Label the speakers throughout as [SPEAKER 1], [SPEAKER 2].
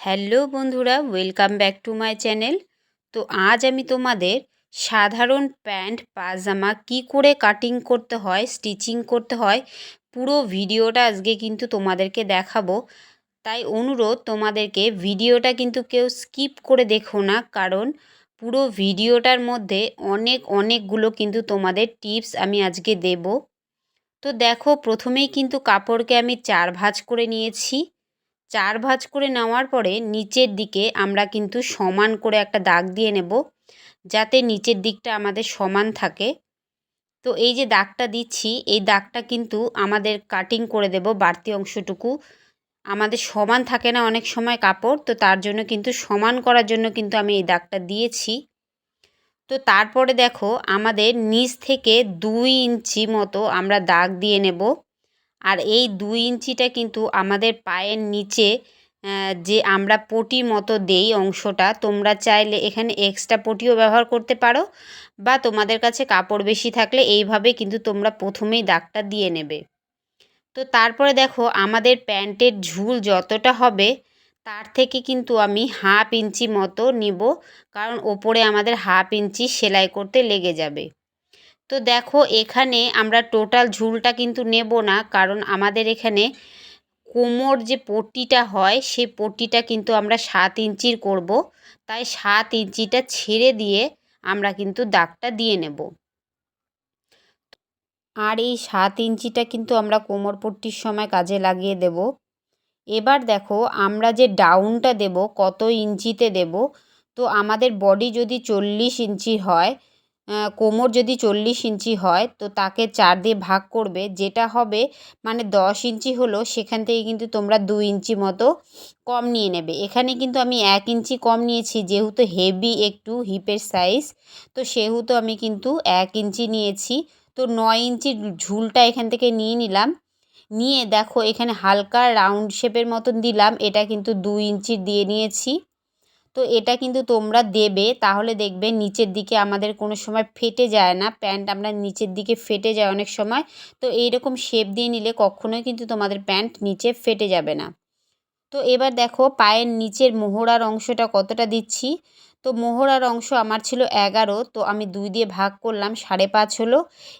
[SPEAKER 1] Hello বন্ধুরা, welcome back to my channel. তো আজ আমি তোমাদের সাধারণ প্যান্ট, পাজামা কি করে কাটিং করতে হয়, স্টিচিং করতে হয়, পুরো ভিডিওটা আজকে কিন্তু তোমাদেরকে দেখাবো। তাই অনুরোধ, তোমাদেরকে ভিডিওটা কিন্তু কেউ স্কিপ করে দেখো না, কারণ পুরো ভিডিওটার মধ্যে অনেক অনেকগুলো কিন্তু তোমাদের টিপস আমি আজকে দেব। তো দেখো, প্রথমেই কিন্তু কাপড়কে আমি চার ভাঁজ করে নিয়েছি। চার ভাঁজ করে নেওয়ার পরে নিচের দিকে আমরা কিন্তু সমান করে একটা দাগ দিয়ে নেব, যাতে নিচের দিকটা আমাদের সমান থাকে। তো এই যে দাগটা দিচ্ছি, এই দাগটা কিন্তু আমাদের কাটিং করে দেব বাড়তি অংশটুকু। আমাদের সমান থাকে না অনেক সময় কাপড়, তো তার জন্য কিন্তু সমান করার জন্য কিন্তু আমি এই দাগটা দিয়েছি। তো তারপরে দেখো, আমাদের নিচ থেকে দুই ইঞ্চি মতো আমরা দাগ দিয়ে নেব। আর এই দুই ইঞ্চিটা কিন্তু আমাদের পায়ের নিচে যে আমরা পটি মতো দেই অংশটা, তোমরা চাইলে এখানে এক্সট্রা পটিও ব্যবহার করতে পারো বা তোমাদের কাছে কাপড় বেশি থাকলে এইভাবে কিন্তু তোমরা প্রথমেই দাগটা দিয়ে নেবে। তো তারপরে দেখো আমাদের প্যান্টের ঝুল যতটা হবে, তার থেকে কিন্তু আমি হাফ ইঞ্চি মতো নিব, কারণ ওপরে আমাদের হাফ ইঞ্চি সেলাই করতে লেগে যাবে। তো দেখো, এখানে আমরা টোটাল ঝুলটা কিন্তু নেব না, কারণ আমাদের এখানে কোমর যে পট্টিটা হয় সেই পট্টিটা কিন্তু আমরা সাত ইঞ্চির করব। তাই সাত ইঞ্চিটা ছেড়ে দিয়ে আমরা কিন্তু দাগটা দিয়ে নেব। আর এই সাত ইঞ্চিটা কিন্তু আমরা কোমর পট্টির সময় কাজে লাগিয়ে দেব। এবার দেখো, আমরা যে ডাউনটা দেব, কত ইঞ্চিতে দেব, তো আমাদের বডি যদি চল্লিশ ইঞ্চি হয় কোমর যদি চল্লিশ ইঞ্চি হয়, তো তাকে চার দিয়ে ভাগ করবে। যেটা হবে মানে দশ ইঞ্চি হলো, সেখান থেকে কিন্তু তোমরা দু ইঞ্চি মতো কম নিয়ে নেবে। এখানে কিন্তু আমি এক ইঞ্চি কম নিয়েছি, যেহেতু হেভি একটু হিপের সাইজ তো সেহেতু আমি কিন্তু এক ইঞ্চি নিয়েছি। তো নয় ইঞ্চির ঝুলটা এখান থেকে নিয়ে নিলাম। নিয়ে দেখো, এখানে হালকা রাউন্ড শেপের মতন দিলাম। এটা কিন্তু দু ইঞ্চির দিয়ে নিয়েছি। তো এটা কিন্তু তোমরা দেবে। তাহলে দেখবে নিচের দিকে আমাদের কোনো সময় ফেটে যায় না। প্যান্ট আমরা নিচের দিকে ফেটে যায় অনেক সময়। তো এই রকম শেপ দিয়ে নিলে কখনোই কিন্তু তোমাদের প্যান্ট নিচে ফেটে যাবে না। তো এবার দেখো পায়ের নিচের মোহরার অংশটা কতটা দিচ্ছি? তো মোহরার অংশ আমার ছিল এগারো। তো আমি দুই দিয়ে ভাগ করলাম, সাড়ে পাঁচ হলো।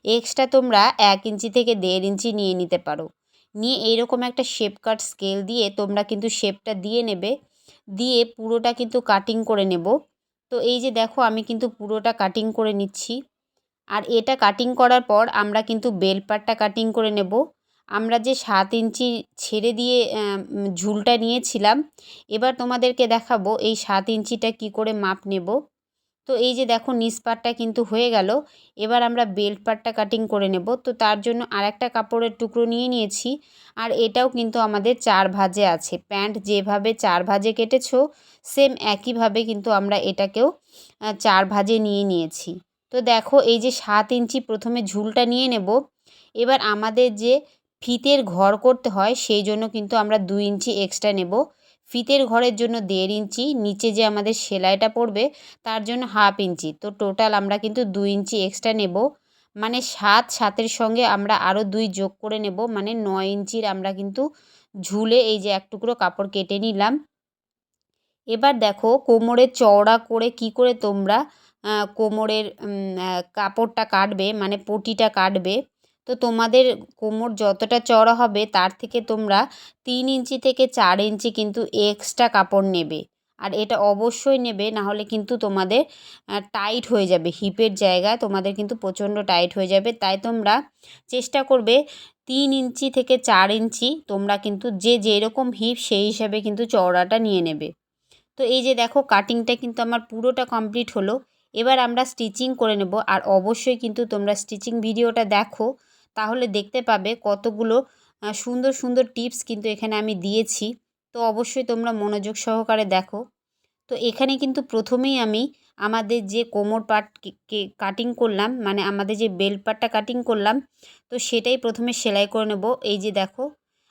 [SPEAKER 1] এক্সট্রা তোমরা এক ইঞ্চি থেকে দেড় ইঞ্চি নিয়ে নিতে পারো। নিয়ে এইরকম একটা শেপ কাট স্কেল দিয়ে তোমরা কিন্তু শেপটা দিয়ে নেবে। দিয়ে পুরোটা কিন্তু কাটিং করে নেব। তো এই যে দেখো আমি কিন্তু পুরোটা কাটিং করে নিচ্ছি। আর এটা কাটিং করার পর আমরা কিন্তু বেলপাটটা কাটিং করে নেব। আমরা যে সাত ইঞ্চি ছেড়ে দিয়ে ঝুলটা নিয়েছিলাম, এবার তোমাদেরকে দেখাবো এই সাত ইঞ্চিটা কি করে মাপ নেব। তো এই যে দেখো নিচ পাটটা কিন্তু হয়ে গেল। এবার আমরা বেল্ট পাটটা কাটিং করে নেব। তো তার জন্য আর একটা কাপড়ের টুকরো নিয়ে নিয়েছি। আর এটাও কিন্তু আমাদের চার ভাজে আছে। প্যান্ট যেভাবে চার ভাজে কেটেছো সেম একইভাবে কিন্তু আমরা এটাকেও চার ভাজে নিয়ে নিয়েছি। তো দেখো এই যে সাত ইঞ্চি প্রথমে ঝুলটা নিয়ে নেব। এবার আমাদের যে ফিতের ঘর করতে হয়, সেই জন্য কিন্তু আমরা দু ইঞ্চি এক্সট্রা নেব। ফিতের ঘরের জন্য দেড় ইঞ্চি, নিচে যে আমাদের সেলাইটা পড়বে তার জন্য হাফ ইঞ্চি। তো টোটাল আমরা কিন্তু দু ইঞ্চি এক্সট্রা নেব। মানে সাত সাতের সঙ্গে আমরা আরও দুই যোগ করে নেব। মানে নয় ইঞ্চির আমরা কিন্তু ঝুলে এই যে এক টুকরো কাপড় কেটে নিলাম। এবার দেখো কোমরের চওড়া করে কি করে তোমরা কোমরের কাপড়টা কাটবে মানে পটিটা কাটবে। তো তোমাদের কোমর যতটা চড়া হবে, তার থেকে তোমরা তিন ইঞ্চি থেকে চার ইঞ্চি কিন্তু এক্সট্রা কাপড় নেবে। আর এটা অবশ্যই নেবে নাহলে কিন্তু তোমাদের টাইট হয়ে যাবে। হিপের জায়গায় তোমাদের কিন্তু প্রচণ্ড টাইট হয়ে যাবে। তাই তোমরা চেষ্টা করবে তিন ইঞ্চি থেকে চার ইঞ্চি তোমরা কিন্তু যে যেরকম হিপ সেই হিসাবে কিন্তু চওড়াটা নিয়ে নেবে। তো এই যে দেখো কাটিংটা কিন্তু আমার পুরোটা কমপ্লিট হলো। এবার আমরা স্টিচিং করে নেব। আর অবশ্যই কিন্তু তোমরা স্টিচিং ভিডিওটা দেখো। তাহলে দেখতে পাবে কতগুলো সুন্দর সুন্দর টিপস কিন্তু এখানে আমি দিয়েছি। তো অবশ্যই তোমরা মনোযোগ সহকারে দেখো। তো এখানে কিন্তু প্রথমেই আমি আমাদের যে কোমর পাট কাটিং করলাম মানে আমাদের যে বেল্ট পাটটা কাটিং করলাম, তো সেটাই প্রথমে সেলাই করে নেব। এই যে দেখো,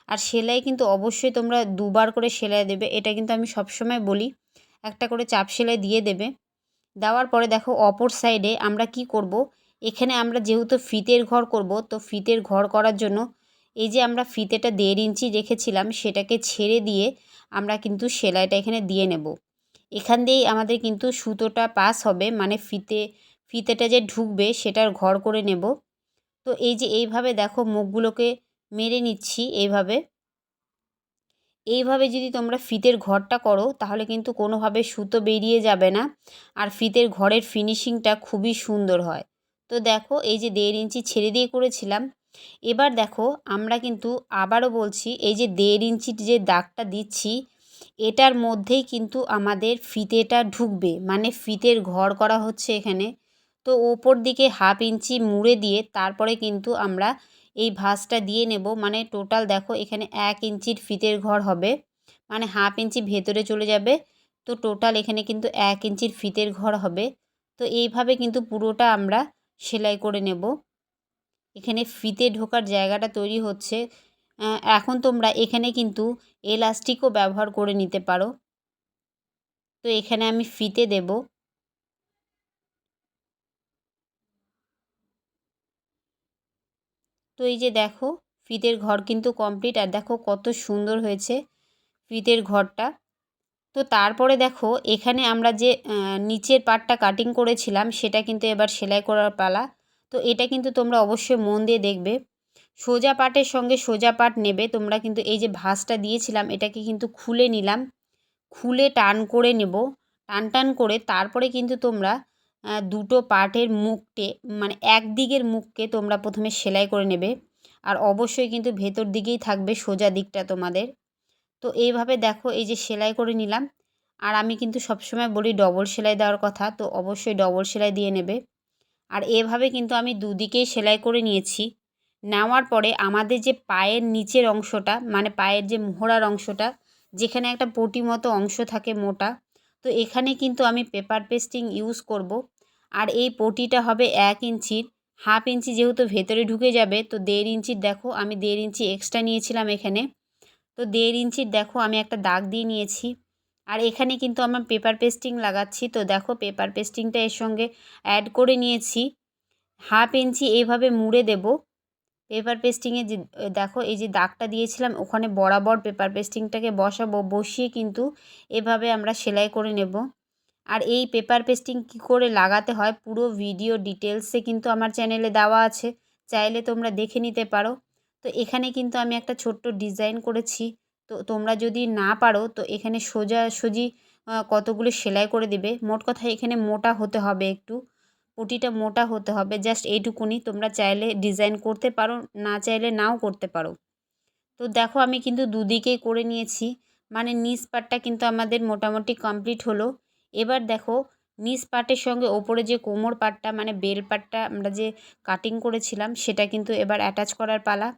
[SPEAKER 1] আর সেলাই কিন্তু অবশ্যই তোমরা দুবার করে সেলাই দেবে, এটা কিন্তু আমি সবসময় বলি। একটা করে চাপ সেলাই দিয়ে দেবে। দেওয়ার পরে দেখো, অপর সাইডে আমরা কি করব? এখানে আমরা যেহেতু ফিতের ঘর করব, তো ফিতের ঘর করার জন্য এই যে আমরা ফিতেটা দেড় ইঞ্চি রেখেছিলাম, সেটাকে ছেড়ে দিয়ে আমরা কিন্তু সেলাইটা এখানে দিয়ে নেব। এখান দিয়েই আমাদের কিন্তু সুতোটা পাস হবে মানে ফিতে, ফিতেটা যে ঢুকবে সেটার ঘর করে নেব। তো এই যে এইভাবে দেখো মুখগুলোকে মেরে নিচ্ছি এইভাবে। এইভাবে যদি তোমরা ফিতের ঘরটা করো, তাহলে কিন্তু কোনোভাবে সুতো বেরিয়ে যাবে না। আর ফিতের ঘরের ফিনিশিংটা খুবই সুন্দর হয়। তো দেখো, এই যে দেড় ইঞ্চি ছেড়ে দিয়ে করেছিলাম। এবার দেখো, আমরা কিন্তু আবারও বলছি, এই যে দেড় ইঞ্চির যে দাগটা দিচ্ছি, এটার মধ্যেই কিন্তু আমাদের ফিতেটা ঢুকবে। মানে ফিতের ঘর করা হচ্ছে এখানে। তো ওপর দিকে হাফ ইঞ্চি মুড়ে দিয়ে তারপরে কিন্তু আমরা এই ভাঁজটা দিয়ে নেব। মানে টোটাল দেখো, এখানে এক ইঞ্চির ফিতের ঘর হবে। মানে হাফ ইঞ্চি ভেতরে চলে যাবে। তো টোটাল এখানে কিন্তু এক ইঞ্চির ফিতের ঘর হবে। তো এইভাবে কিন্তু পুরোটা আমরা সেলাই করে নেব। এখানে ফিতে ঢোকার জায়গাটা তৈরি হচ্ছে। এখন তোমরা এখানে কিন্তু এলাস্টিকও ব্যবহার করে নিতে পারো। তো এখানে আমি ফিতে দেব। তো এই যে দেখো ফিতের ঘর কিন্তু কমপ্লিট। আর দেখো কত সুন্দর হয়েছে ফিতের ঘরটা। তো তারপরে দেখো, এখানে আমরা যে নিচের পাটটা কাটিং করেছিলাম, সেটা কিন্তু এবার সেলাই করার পালা। তো এটা কিন্তু তোমরা অবশ্যই মন দিয়ে দেখবে। সোজা পাটের সঙ্গে সোজা পাট নেবে, তোমরা কিন্তু এই যে ভাঁজটা দিয়েছিলাম, এটাকে কিন্তু খুলে নিলাম। খুলে টান করে নেব, টান টান করে তারপরে কিন্তু তোমরা দুটো পাটের মুখটে মানে এক দিকের মুখকে তোমরা প্রথমে সেলাই করে নেবে। আর অবশ্যই কিন্তু ভেতর দিকেই থাকবে সোজা দিকটা তোমাদের। তো এইভাবে দেখো এই যে সেলাই করে নিলাম। আর আমি কিন্তু সবসময় বলি ডবল সেলাই দেওয়ার কথা, তো অবশ্যই ডবল সেলাই দিয়ে নেবে। আর এভাবে কিন্তু আমি দুদিকেই সেলাই করে নিয়েছি। নেওয়ার পরে আমাদের যে পায়ের নিচের অংশটা মানে পায়ের যে মোহরার অংশটা, যেখানে একটা পটি মতো অংশ থাকে মোটা, তো এখানে কিন্তু আমি পেপার পেস্টিং ইউজ করব। আর এই পটিটা হবে এক ইঞ্চির হাফ ইঞ্চি যেহেতু ভেতরে ঢুকে যাবে, তো দেড় ইঞ্চির দেখো, আমি দেড় ইঞ্চি এক্সট্রা নিয়েছিলাম এখানে। তো দেড় ইঞ্চির দেখো আমি একটা দাগ দিয়ে নিয়েছি। আর এখানে কিন্তু আমার পেপার পেস্টিং লাগাচ্ছি। তো দেখো পেপার পেস্টিংটা এর সঙ্গে অ্যাড করে নিয়েছি। হাফ ইঞ্চি এইভাবে মুড়ে দেব। পেপার পেস্টিংয়ে যে, দেখো এই যে দাগটা দিয়েছিলাম, ওখানে বরাবর পেপার পেস্টিংটাকে বসাবো, বসিয়ে কিন্তু এভাবে আমরা সেলাই করে নেব। আর এই পেপার পেস্টিং কী করে লাগাতে হয়, পুরো ভিডিও ডিটেলসে কিন্তু আমার চ্যানেলে দেওয়া আছে। চাইলে তোমরা দেখে নিতে পারো। তো এখানে কিন্তু আমি একটা ছোট্ট ডিজাইন করেছি। তো তোমরা যদি না পারো, তো এখানে সোজাসুজি কতগুলো সেলাই করে দিবে। মোট কথা এখানে মোটা হতে হবে একটু। পটিটা মোটা হতে হবে, জাস্ট এইটুকুনি। তোমরা চাইলে ডিজাইন করতে পারো, না চাইলে নাও করতে পারো। তো দেখো আমি কিন্তু দুদিকেই করে নিয়েছি। মানে নিচ পাটটা কিন্তু আমাদের মোটামুটি কমপ্লিট হলো। এবার দেখো, নিচ পাটের সঙ্গে ওপরে যে কোমর পাটটা মানে বেল পাটটা আমরা যে কাটিং করেছিলাম, সেটা কিন্তু এবার অ্যাটাচ করার পালা।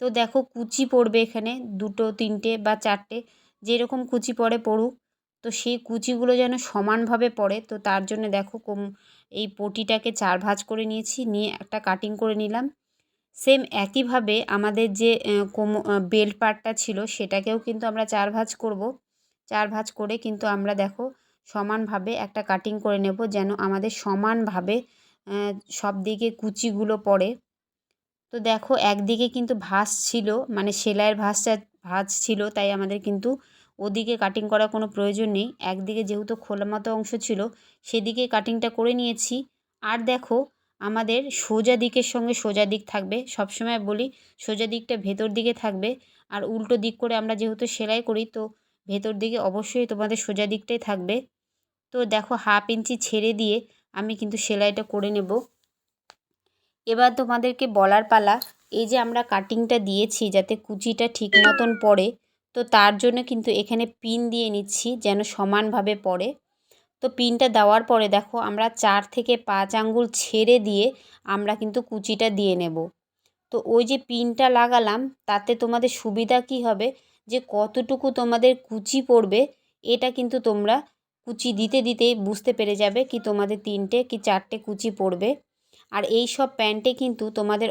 [SPEAKER 1] তো দেখো কুচি পড়বে এখানে দুটো, তিনটে বা চারটে, যেরকম কুচি পড়ে পড়ুক। তো সেই কুচিগুলো যেন সমানভাবে পড়ে, তো তার জন্য দেখো কম এই পটিটাকে চার ভাঁজ করে নিয়েছি, নিয়ে একটা কাটিং করে নিলাম। সেম একইভাবে আমাদের যে কোম বেল্ট পার্টটা ছিল সেটাকেও কিন্তু আমরা চার ভাঁজ করব। চার ভাঁজ করে কিন্তু আমরা দেখো সমানভাবে একটা কাটিং করে নেব যেন আমাদের সমানভাবে সব দিকে কুচিগুলো পড়ে। তো দেখো একদিকে কিন্তু ভাঁজ ছিল মানে সেলাইয়ের ভাঁজটা ভাঁজ ছিল, তাই আমাদের কিন্তু ওদিকে কাটিং করার কোনো প্রয়োজন নেই। একদিকে যেহেতু খোলা মতো অংশ ছিল, সেদিকে কাটিংটা করে নিয়েছি। আর দেখো আমাদের সোজা দিকের সঙ্গে সোজা দিক থাকবে। সবসময় বলি সোজা দিকটা ভেতর দিকে থাকবে। আর উল্টো দিক করে আমরা যেহেতু সেলাই করি, তো ভেতর দিকে অবশ্যই তোমাদের সোজা দিকটাই থাকবে। তো দেখো হাফ ইঞ্চি ছেড়ে দিয়ে আমি কিন্তু সেলাইটা করে নেব। এবার তোমাদেরকে বলার পালা, এই যে আমরা কাটিংটা দিয়েছি যাতে কুচিটা ঠিক মতন পড়ে, তো তার জন্য কিন্তু এখানে পিন দিয়ে নিচ্ছি যেন সমানভাবে পড়ে। তো পিনটা দেওয়ার পরে দেখো, আমরা চার থেকে পাঁচ আঙ্গুল ছেড়ে দিয়ে আমরা কিন্তু কুচিটা দিয়ে নেব। তো ওই যে পিনটা লাগালাম, তাতে তোমাদের সুবিধা কি হবে? যে কতটুকু তোমাদের কুচি পড়বে, এটা কিন্তু তোমরা কুচি দিতে দিতেই বুঝতে পেরে যাবে কি তোমাদের তিনটে কি চারটে কুচি পড়বে। আর এই সব প্যান্টে কিন্তু তোমাদের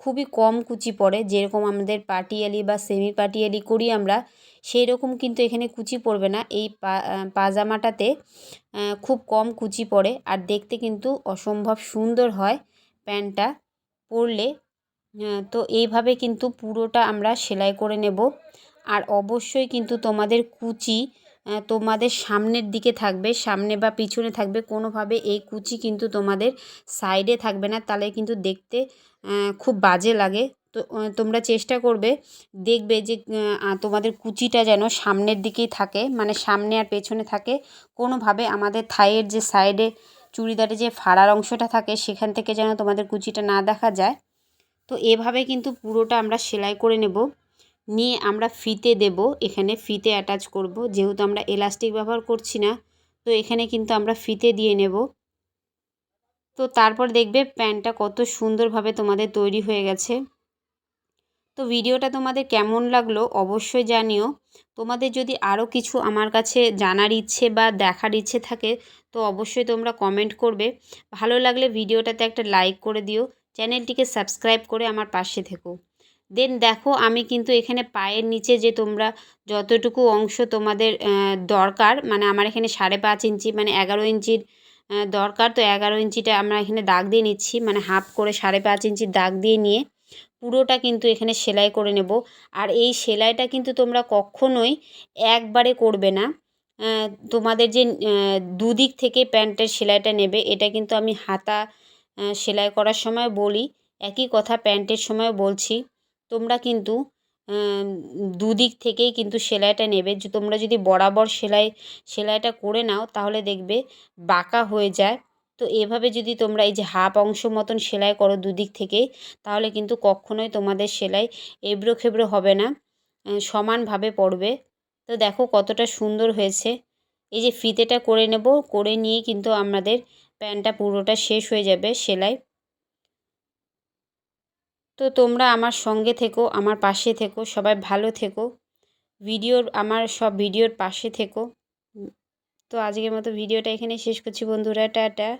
[SPEAKER 1] খুবই কম কুচি পড়ে। যেরকম আমাদের পাটিয়ালি বা সেমি পাটিয়ালি করি আমরা সেই রকম কিন্তু এখানে কুচি পড়বে না। এই পাজামাটাতে খুব কম কুচি পড়ে। আর দেখতে কিন্তু অসম্ভব সুন্দর হয় প্যান্টটা পরলে। তো এইভাবে কিন্তু পুরোটা আমরা সেলাই করে নেব। আর অবশ্যই কিন্তু তোমাদের কুচি তোমাদের সামনের দিকে থাকবে, সামনে বা পিছনে থাকবে, কোনোভাবে এই কুচি কিন্তু তোমাদের সাইডে থাকবে না। তাহলে কিন্তু দেখতে খুব বাজে লাগে। তো তোমরা চেষ্টা করবে, দেখবে যে তোমাদের কুচিটা যেন সামনের দিকেই থাকে মানে সামনে আর পেছনে থাকে। কোনোভাবে আমাদের থাইয়ের যে সাইডে চুড়িদারে যে ফাড়ার অংশটা থাকে, সেখান থেকে যেন তোমাদের কুচিটা না দেখা যায়। তো এভাবে কিন্তু পুরোটা আমরা সেলাই করে নেব। নিয়ে আমরা ফিতে দেব, এখানে ফিতে অ্যাটাচ করব। যেহেতু আমরা এলাস্টিক ব্যবহার করছি না, তো এখানে কিন্তু আমরা ফিতে দিয়ে নেব। তো তারপর দেখবে প্যান্টটা কত সুন্দরভাবে তোমাদের তৈরি হয়ে গেছে। তো ভিডিওটা তোমাদের কেমন লাগল অবশ্যই জানিও। তোমাদের যদি আরও কিছু আমার কাছে জানার ইচ্ছে বা দেখার ইচ্ছে থাকে, তো অবশ্যই তোমরা কমেন্ট করবে। ভালো লাগলে ভিডিওটাতে একটা লাইক করে দিও। চ্যানেলটিকে সাবস্ক্রাইব করে আমার পাশে থেকো। দেন দেখো আমি কিন্তু এখানে পায়ের নিচে যে তোমরা যতটুকু অংশ তোমাদের দরকার মানে আমার এখানে সাড়ে পাঁচ ইঞ্চি মানে এগারো ইঞ্চির দরকার, তো এগারো ইঞ্চিটা আমরা এখানে দাগ দিয়ে নিচ্ছি মানে হাফ করে সাড়ে পাঁচ ইঞ্চির দাগ দিয়ে নিয়ে পুরোটা কিন্তু এখানে সেলাই করে নেব। আর এই সেলাইটা কিন্তু তোমরা কখনোই একবারে করবে না। তোমাদের যে দুদিক থেকে প্যান্টের সেলাইটা নেবে, এটা কিন্তু আমি হাতা সেলাই করার সময় বলি, একই কথা প্যান্টের সময় বলছি। তোমরা কিন্তু দুদিক থেকেই কিন্তু সেলাইটা নেবে। তোমরা যদি বরাবর সেলাই, সেলাইটা করে নাও, তাহলে দেখবে বাঁকা হয়ে যায়। তো এভাবে যদি তোমরা এই যে হাফ অংশ মতন সেলাই করো দুদিক থেকেই, তাহলে কিন্তু কখনোই তোমাদের সেলাই এবড়ো খেবড়ো হবে না সমানভাবে পড়বে। তো দেখো কতটা সুন্দর হয়েছে। এই যে ফিতেটা করে নেব, করে নিয়ে কিন্তু আমাদের প্যান্টটা পুরোটা শেষ হয়ে যাবে সেলাই। তো তোমরা আমার সঙ্গে থেকো, আমার পাশে থেকো, সবাই ভালো থেকো। ভিডিওর, আমার সব ভিডিওর পাশে থেকো। তো আজকের মতো ভিডিওটা এখানে শেষ করছি বন্ধুরা, টাটা।